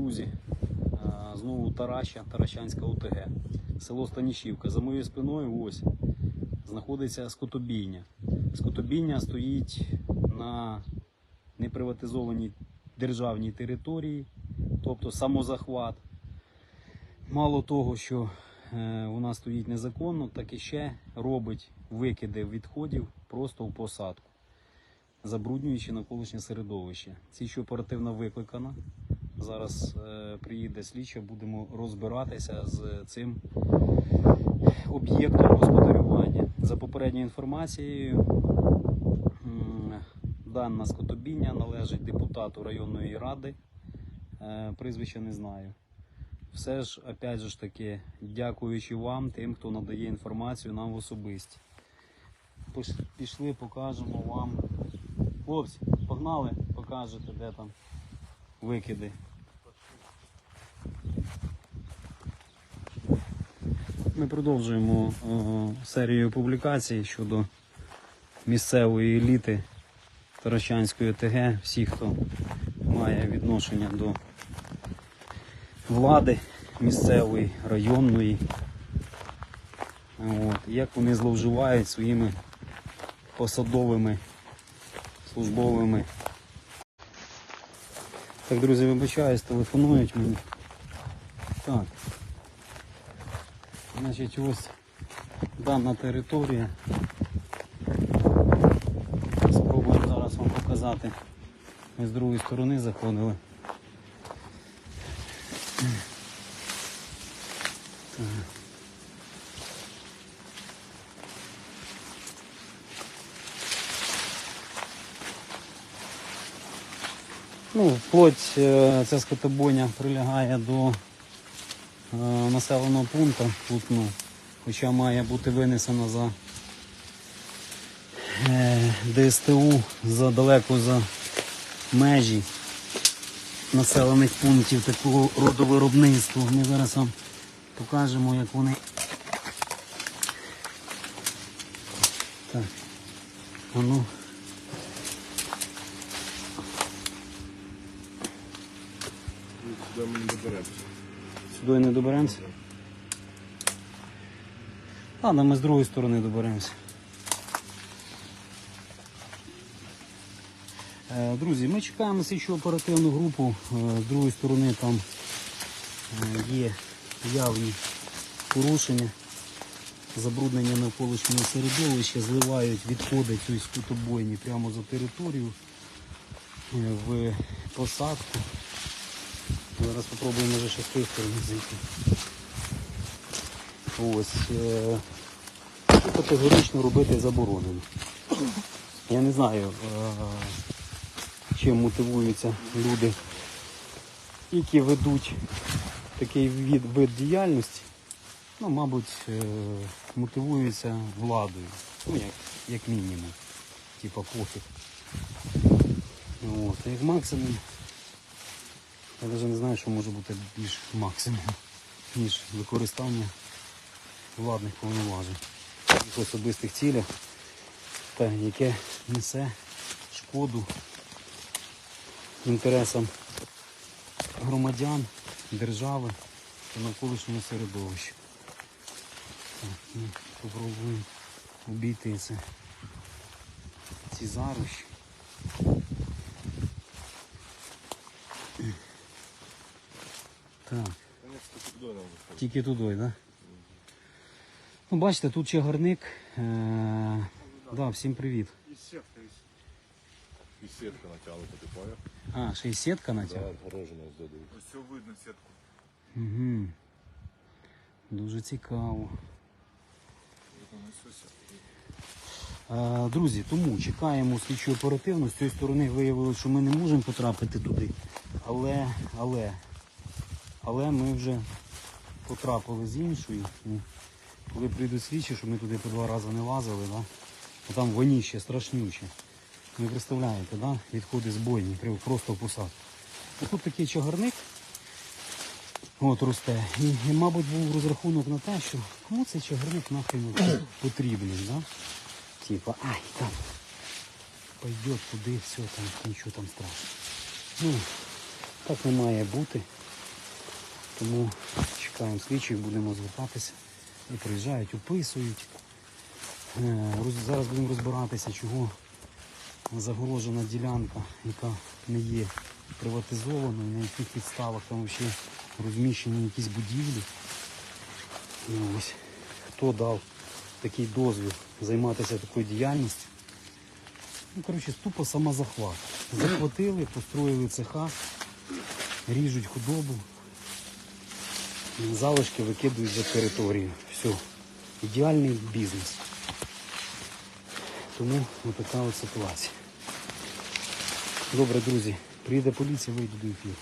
друзі, знову Тараща, Таращанська ОТГ, село Станішівка. За моєю спиною ось знаходиться скотобійня. Скотобійня стоїть на неприватизованій державній території, тобто самозахват. Мало того, що е, вона стоїть незаконно, так і ще робить викиди відходів просто в посадку забруднюючи навколишнє середовище. Ці оперативно викликана. Зараз е, приїде слідча, будемо розбиратися з цим об'єктом господарювання. За попередньою інформацією, дана скотобіння належить депутату районної ради. Е, прізвища не знаю. Все ж, опять же ж таки, дякуючи вам, тим, хто надає інформацію нам в особисті. Пішли, покажемо вам Хлопці, погнали, покажете, де там викиди. Ми продовжуємо е, серію публікацій щодо місцевої еліти Таращанської ОТГ, всіх, хто має відношення до влади місцевої, районної. От, як вони зловживають своїми посадовими службовими. Так, друзі, вибачаюсь, телефонують мені. Так. Значить, ось дана територія. Спробуємо зараз вам показати. Ми з другої сторони заходили. Так. Ну, вплоть е, ця скотобойня прилягає до населеного пункту. Тут, ну, хоча має бути винесена за е, ДСТУ за далеко за межі населених пунктів такого роду виробництва. Ми зараз вам покажемо, як вони. Так. Ну. Сюди ми не. Сюди не доберемося. Ладно, ми з другої сторони доберемося. Е, Друзі, ми чекаємо слідчу оперативну групу. Е, З другої сторони там е, є явні порушення, забруднення навколишнього середовища, зливають відходи цієї скутобойні прямо за територію в посадку. Зараз спробуємо може ще з тієї сторони зайти. Ось. е, Категорично робити заборонено. Я не знаю, е, чим мотивуються люди, які ведуть такий від, вид діяльності. Ну, мабуть, е, мотивуються владою. Ну, як, як мінімум. Типа пофіг. От. Як максимум я навіть не знаю, що може бути більш максимум, ніж використання владних повноважень в особистих цілях, та яке несе шкоду інтересам громадян, держави та навколишнього середовища. Так, попробуємо обійти це, ці зарощі. Так. Тільки туди, так? Да? Ну, бачите, тут чагарник. Е- да, всім привіт. І сітка, і сітка натягнута, ти поняв? А, ще й сітка натягнута? отгорожена здадуть. Ось все видно сітку. Угу. Дуже цікаво. Е, друзі, тому чекаємо слідчу оперативну. З цієї сторони виявилося, що ми не можемо потрапити туди. Але, але, але ми вже потрапили з іншої. Коли прийдуть слідчі, що ми туди по два рази не лазили, да? а там воніще страшнюче. Ви представляєте, да? відходи з бойні, просто в посадку. Тут такий чагарник от росте. І, і, мабуть, був розрахунок на те, що кому цей чагарник нахрен потрібний. Да? Типа, ай, там пойдет туди, все там, нічого там страшного. Ну, так не має бути. Тому чекаємо слідчих, будемо звертатися. І приїжджають, описують. Е, Зараз будемо розбиратися, чого загорожена ділянка, яка не є приватизованою, на яких підставах там взагалі розміщені якісь будівлі. І ось хто дав такий дозвіл займатися такою діяльністю. Ну, коротше, тупо самозахват. Захватили, построїли цеха, ріжуть худобу, залишки викидують за територію. Все. Ідеальний бізнес. Тому отака от ситуація. Добре, друзі, приїде поліція, вийду до ефіру.